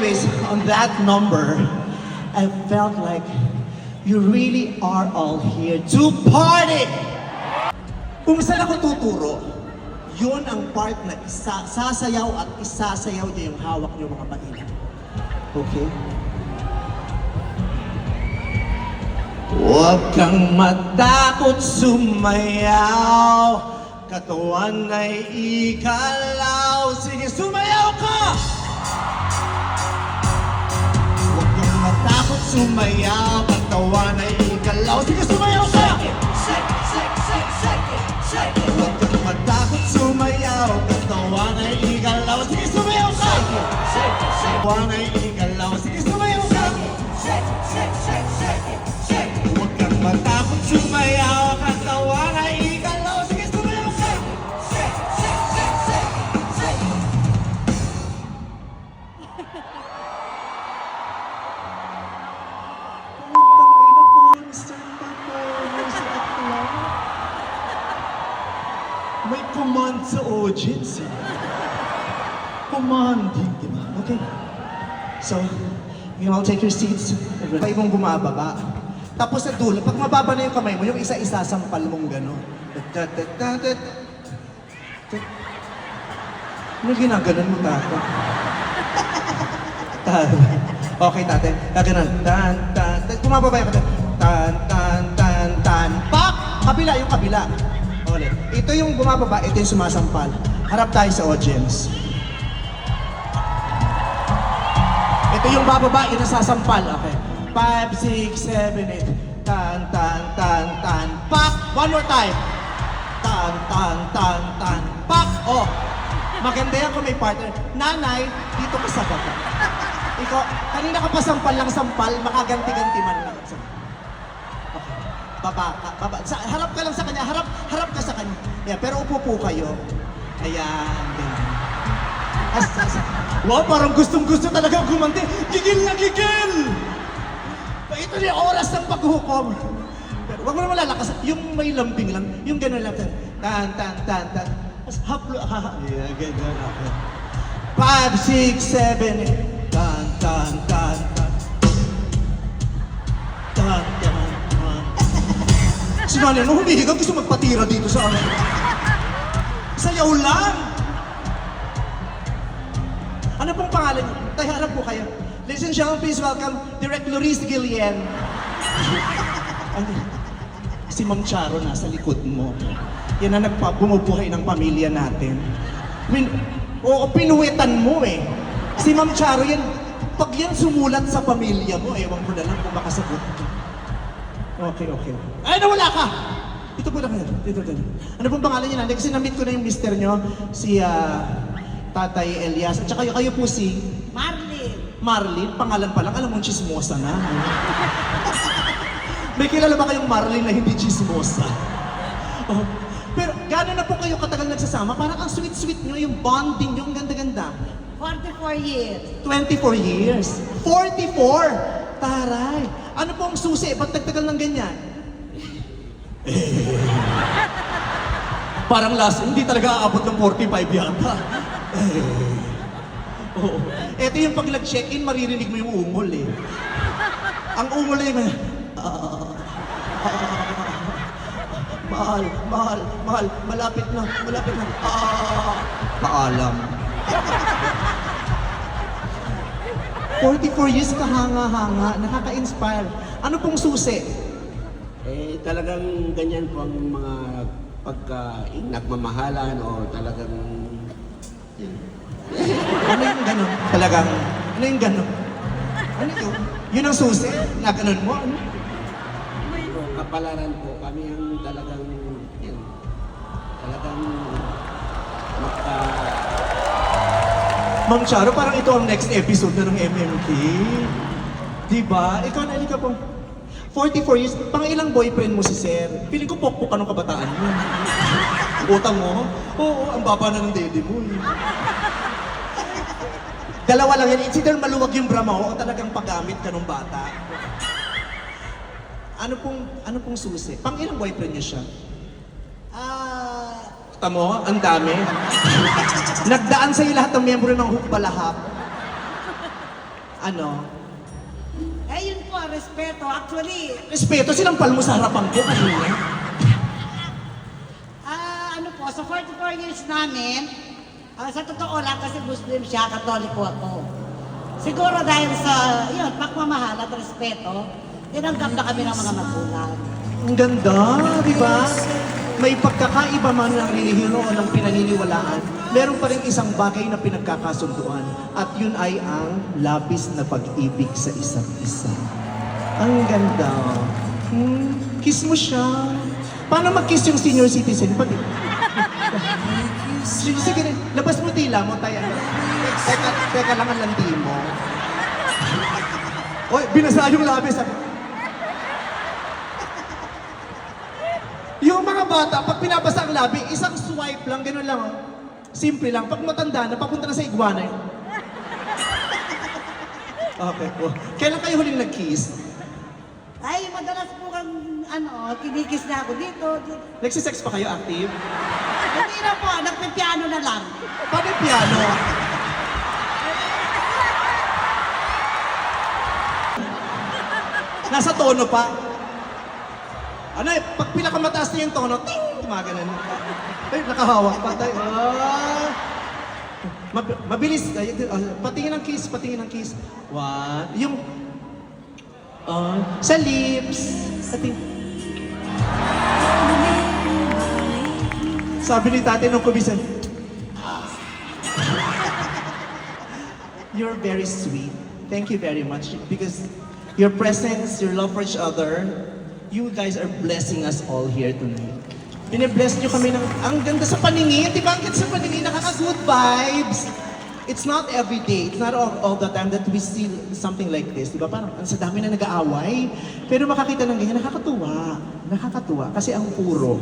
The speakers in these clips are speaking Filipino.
anyways, on that number, I felt like you really are all here to party! Kung saan ako tuturo, yun ang part na isa, sasayaw at isasayaw niya yung hawak niyo mga pagina. Okay? Huwag kang matakot sumayaw Katawan ay ikalaw Sige, sumayaw ka! Sumayaw Katawan ay ikalaw Sige, sumayaw ka! Huwag kang matakot sumayaw Katawan ay ikalaw Sige, sumayaw ka! Katawan ay ikalaw Sige, sumayaw ka! Huwag kang matakot May command sa audience. eh. Commanding, di ba? Okay. So, you all take your seats. Pag mong bumababa. Tapos sa dulo, pag mababa na yung kamay mo, yung isa-isa sampal mong gano'n. Ano ginaganon mo, tata? Tan. Okay, tate. Gaganon. Tan, tan, tan. Bumababa yung kata. Tan, tan, tan, tan. Pak! Kabila, yung kabila. Ulit. Ito yung bumababa, ito yung sumasampal. Harap tayo sa audience. Ito yung bababa, yung nasasampal. Okay. 5, 6, 7, 8. Tan, tan, tan, tan. Pak! One more time. Tan, tan, tan, tan. Pak! Oh! Maganda yan kung may partner. Nanay, dito ka sa baba. Ikaw, kanina ka pa sampal lang sampal, makaganti-ganti man lang. Okay. Baba baba. Sa, harap ka lang sa kanya, harap, harap ka sa kanya. Yeah, pero upo po kayo. Ayan, ganyan. As, as, wow, parang gustong-gusto talaga gumanti. Gigil na gigil! Ito na yung oras ng paghukom. Pero wag mo naman lalakas. Yung may lambing lang, yung gano'n lang. Tan, tan, tan, tan. Tapos haplo, ha. Yeah. Okay. Five, six, seven, eight. Tan, tan, tan. Tan, Si Nanay, ano humihigang gusto magpatira dito sa amin? Sayaw lang! Ano pong pangalan niyo? Tayo harap po kayo. Ladies and gentlemen, please welcome Direct Loris Guillen. Ano? Si Ma'am Charo nasa likod mo. Yan ang nagpa bumubuhay ng pamilya natin. Pin Oo, pinuwitan mo eh. Si Ma'am Charo yan, pag yan sumulat sa pamilya mo, ewan ko na lang kung makasagot ka. Okay, okay. Ay, nawala ka! Dito po na kayo. Dito, dito. Ano pong pangalan niya nanay? Kasi na-meet ko na yung mister niyo, si ah, Tatay Elias. At saka kayo, kayo po si Marlin. Marlene. Pangalan pa lang, alam mo, chismosa na. May kilala ba kayong Marlene na hindi chismosa? Oh. Pero gano'n na po kayo katagal nagsasama? Parang ang sweet-sweet nyo, yung bonding nyo, ang ganda-ganda. 44 years. 24 years. 44! Taray! Ano po ang susi? Ba't nagtagal ng ganyan? Parang last, hindi talaga aabot ng 45 yata. Oo. Ito yung pag nag-check-in, maririnig mo yung ungol eh. Ang ungol na yung... "Ah, mahal, mahal, mahal, malapit na, malapit na. Ah, paalam. 44 years kahanga-hanga, nakaka-inspire. Ano pong susi? Eh, talagang ganyan po ang mga pagka nagmamahalan o talagang yun. Ano yung gano'n? Talagang, ano yung gano'n? Ano yun? Yun ang susi? Na gano'n mo? Ano? Kapalaran po kami ang talagang yun. Talagang Ma'am Charo, parang ito ang next episode na ng MMK. Diba? Ikaw na, ikaw po. 44 years, pang ilang boyfriend mo si Sir? Piling ko pokpok ka ng kabataan mo. Utang mo? Oo, ang baba na ng dede mo. Dalawa lang yan. It's either maluwag yung bra mo o talagang paggamit ka ng bata. Ano pong, ano pong susi? Pang ilang boyfriend niya siya? Ah... Tamo, ang dami. Nagdaan sa'yo lahat ng miyembro ng Hukbalahap. Ano? Eh, yun po, respeto. Actually, Respeto, sinampal mo sa harapan ko kanina. ah, ano po, sa 44 years namin, ah, sa totoo lang kasi Muslim siya, Katoliko ako. Siguro dahil sa, yun, pagmamahal at respeto, tinanggap na kami ng mga magulang. Ang ganda, di ba? May pagkakaiba man ng relihiyon o ng pinaniniwalaan, meron pa rin isang bagay na pinagkakasunduan at yun ay ang labis na pag-ibig sa isa't isa. Ang ganda. Hmm, kiss mo siya. Paano mag-kiss yung senior citizen? Pati. sige, sige, labas mo tila mo, tayo. Teka, teka lang ang landi mo. Oy, binasa yung labis. Sabi, Yung mga bata, pag pinabasa ang labi, isang swipe lang, gano'n lang. oh. Simple lang. Pag matanda na, papunta na sa iguana yun. Okay po. Kailan kayo huling nag-kiss? Ay, madalas po kang, ano, kinikis na ako dito. dito. Nagsisex pa kayo active? Hindi na po, nagpipiano na lang. Paano yung piano? Nasa tono pa. Ano eh, pag pinakamataas na yung tono, ting! Gumaganon. Ay, nakahawak pa tayo. Ah. Mab- mabilis. Ay, ah, patingin ng kiss, patingin ng kiss. One. Yung... ah, sa lips. Pating... Sabi ni tate nung kumisan, You're very sweet. Thank you very much because your presence, your love for each other, you guys are blessing us all here tonight. Bine-bless nyo kami ng, ang ganda sa paningin, di ba? Ang ganda sa paningin, nakaka-good vibes. It's not every day, it's not all, all the time that we see something like this, di ba? Parang ang sa dami na nag-aaway. Pero makakita ng ganyan, nakakatuwa. Nakakatuwa kasi ang puro,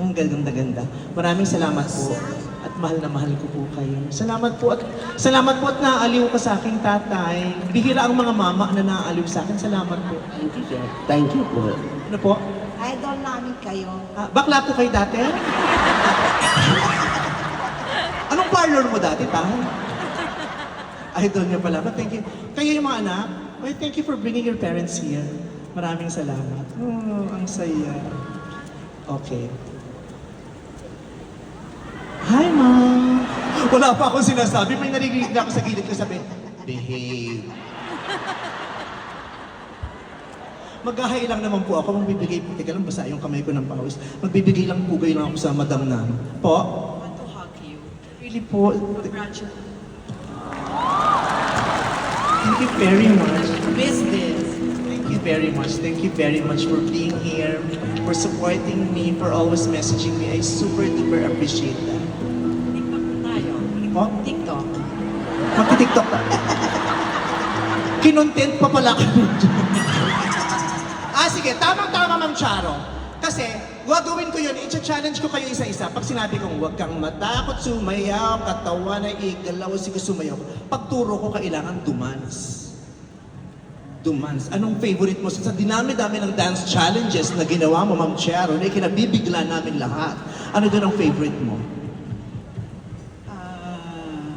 ang ganda-ganda. Maraming salamat po at mahal na mahal ko po kayo. Salamat po at salamat po at naaaliw ka sa aking tatay. Bihira ang mga mama na naaaliw sa akin. Salamat po. Thank you, sir. Thank you po. Ano po? Idol namin kayo. Ah, bakla po kayo dati? Anong parlor mo dati, tay? Idol niyo pala. But thank you. Kayo yung mga anak, well, thank you for bringing your parents here. Maraming salamat. Oh, ang saya. Okay. Hi, Mom! Wala pa akong sinasabi. May narinig na ako sa gilid ko sabi, behave. Maghahay lang naman po ako. Magbibigay po. Teka lang, basa yung kamay ko ng pawis. Magbibigay lang pugay lang ako sa madam na. Po? want to hug you. Really po. Congratulations. Thank you very much. Miss this. Thank you very much. Thank you very much for being here, for supporting me, for always messaging me. I super duper appreciate that. TikTok tayo. Po? TikTok. Magti-tiktok na. Kinontent pa pala kami dyan. Sige. Tamang-tama, Ma'am Charo. Kasi, gagawin ko yun. I-challenge ko kayo isa-isa. Pag sinabi kong, huwag kang matakot, sumayaw, katawan na igalaw, sige sumayaw. Pagturo ko, kailangan dumans. Dumans. Anong favorite mo? Sa dinami-dami ng dance challenges na ginawa mo, Ma'am Charo, na ikinabibigla namin lahat. Ano doon ang favorite mo? Ah,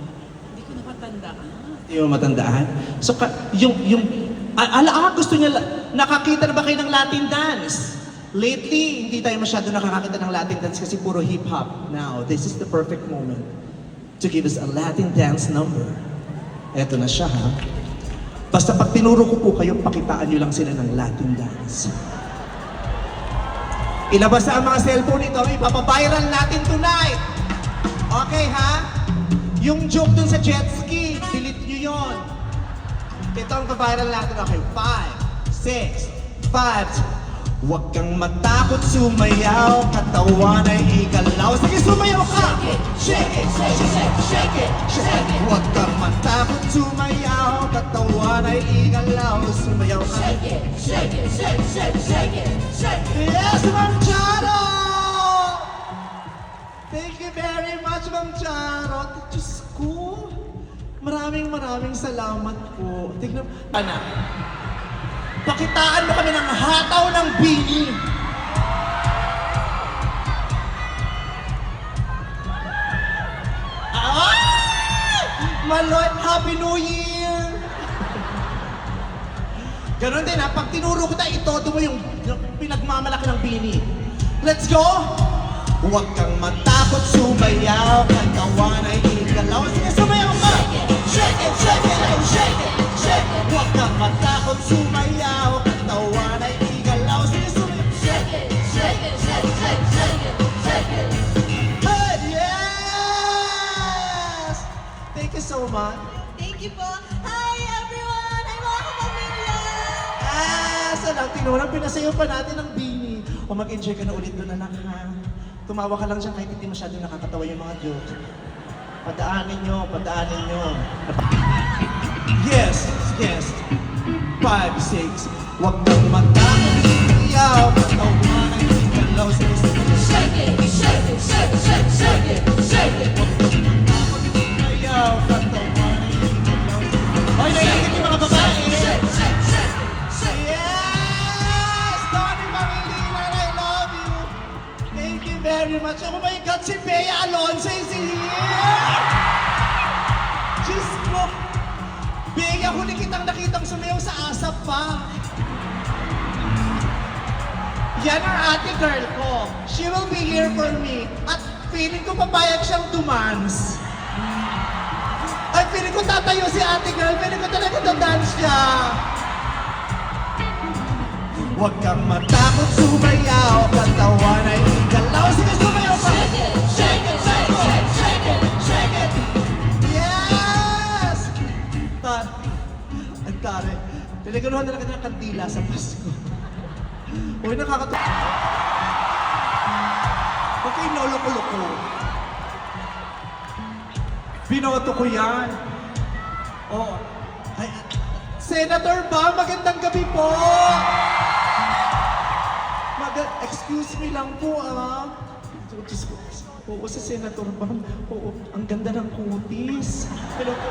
hindi ko na matandaan. Hindi mo matandaan? So, ka, yung, yung, ala, ah, gusto niya, nakakita na ba kayo ng Latin dance? Lately, hindi tayo masyado nakakakita ng Latin dance kasi puro hip-hop. Now, this is the perfect moment to give us a Latin dance number. Eto na siya, ha? Basta pag tinuro ko po kayo, pakitaan nyo lang sila ng Latin dance. Ilabas ang mga cellphone ito, ipapaviral natin tonight. Okay, ha? Yung joke dun sa jet ski. Ito ang viral natin. Okay, five, six, five. Huwag kang matakot sumayaw, katawan ay igalaw. Sige, sumayaw ka! Shake it, shake it, shake it, shake it, shake it. Huwag kang matakot sumayaw, katawan ay igalaw. Sumayaw ka. Shake it, shake it, shake it, shake it, shake it, shake it. Yes, Ma'am Charo! Thank you very much, Ma'am Charo. Diyos ko, maraming maraming salamat po. Tignan, anak, pakitaan mo kami ng hataw ng bini. Ah! Maloy, Happy New Year! Ganon din ha, pag tinuro ko tayo, itodo mo yung pinagmamalaki ng bini. Let's go! Huwag kang matakot sumayaw, katawan ay igalaw. Sige, sumayaw ka! Shake it, shake it, oh, shake it, shake it. Huwag kang matakot sumayaw, katawan ay igalaw. Sumayaw. Shake it, shake it, shake, shake, shake it, shake it. Hey, yes! Thank you so much. Thank you po. Hi everyone! Hi mga kapamilya! Ah, sa lang tinurang pinasayo pa natin ang bini. O mag-enjoy ka na ulit doon anak ha. Tumawa ka lang dyan kahit hindi masyado nakakatawa yung mga jokes. Padaanin nyo, padaanin nyo. Yes, yes. Five, six. Huwag kang matakot. Iyaw, katawan ay ikalaw sa isip. Shake it, shake it, shake it, shake it, shake it, shake it. Iyaw, katawan ay ikalaw sa isip. Hoy, naiingit yung mga babae. Shake, shake, shake, shake. Yes! Donnie Pangilinan, I love you! Thank you very much. Oh my God, si Bea Alonso pa. Yan ang ate girl ko. She will be here for me. At feeling ko papayag siyang dumans. Ay, feeling ko tatayo si ate girl. Feeling ko talaga dadance siya. Huwag kang matakot sumayaw, katawan ay igalaw. Sige, sumayaw ka! Shake it, shake it, shake it, shake it, shake it. Yes! Ang tare. Tinagaluhan na lang kita ng kandila sa Pasko. Uy, nakakatawa. Huwag kayong lolo-loko. Binoto ko yan. Oh. Ay, Senator ba? Magandang gabi po! Mag excuse me lang po ah. Oh, Diyos ko. Oo, si Senator Bam. Oo, ang ganda ng kutis.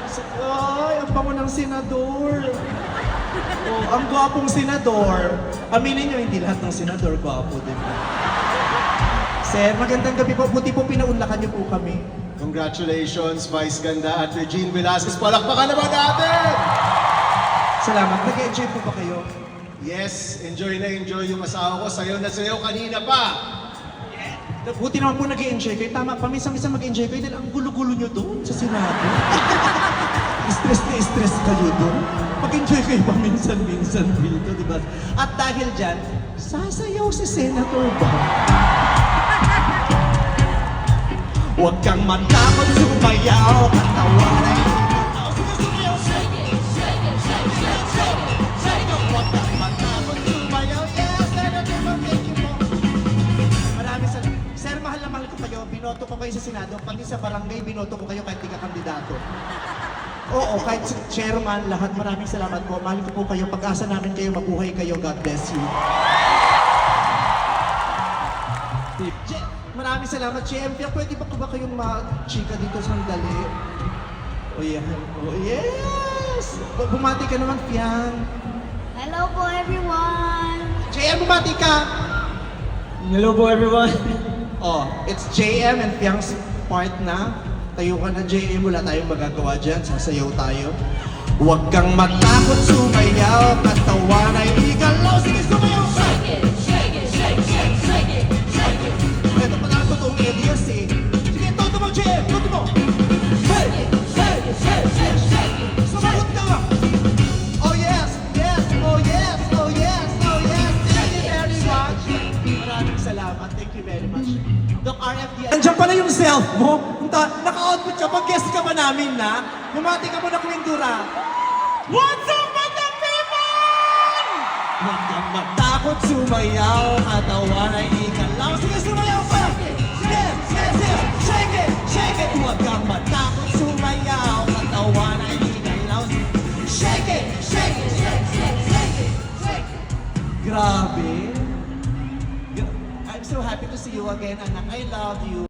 Sa... Ay, ang bango ng senador. Oh, ang gwapong senador. Aminin nyo, hindi lahat ng senador gwapo, di ba? Sir, magandang gabi po. Buti po pinaunlakan niyo po kami. Congratulations, Vice Ganda at Regine Velasquez. Palakpakan naman natin! Salamat. Nag-enjoy po ba kayo? Yes, enjoy na enjoy yung asawa ko. Sayo na sayo kanina pa. Buti naman po nag enjoy kayo. Tama, paminsan-minsan mag-enjoy kayo dahil ang gulo-gulo nyo doon sa Senado. stress na stress kayo doon. Mag-enjoy kayo paminsan-minsan dito, di ba? At dahil dyan, sasayaw si Senator ba? Huwag kang matakot sumayaw, katawan ay. Binoto ko kayo sa Senado. Pati sa barangay, binoto ko kayo kahit di ka kandidato. Oo, kahit si chairman, lahat maraming salamat po. Mahal ko po kayo. Pag-asa namin kayo, mabuhay kayo. God bless you. Je- maraming salamat, Champion. Pwede ba ko ba kayong ma-chika dito sandali? Oh, yeah. Oh, yes! Bu- Bumati ka naman, Fiang. Hello po everyone! JM, bumati ka! Hello po everyone. Oh, it's JM and Fiang's part na. Tayo ka na JM, wala tayong magagawa dyan. Sasayaw tayo. Huwag kang matakot sumayaw, katawan ay igalaw. Sige, sumayaw! Shake it, shake it, shake, it, shake it. Ito pala ang totoong Elias eh. Sige, toto mo, JM! Toto mo! Shake it, shake it, shake, shake, shake it. Sumagot! Oh yes! Yes! Oh yes! Oh yes! Oh yes! Thank you very much! Maraming salamat. Thank you very much. Doc RFD. Andiyan pala yung self mo. Ta- Naka-output ka pa. Guest ka ba namin na? Bumati ka muna, Dura. What's up, mga people? Huwag kang matakot sumayaw. Katawan ay ikalaw. Sige, sumayaw pa! Sige! Sige! Sige! Shake it! Shake it! Huwag kang matakot sumayaw. Katawan ay ikalaw. Shake it! Shake it! Shake, shake, shake it, shake it. Grabe. I'm so happy to see you again, anak. I love you.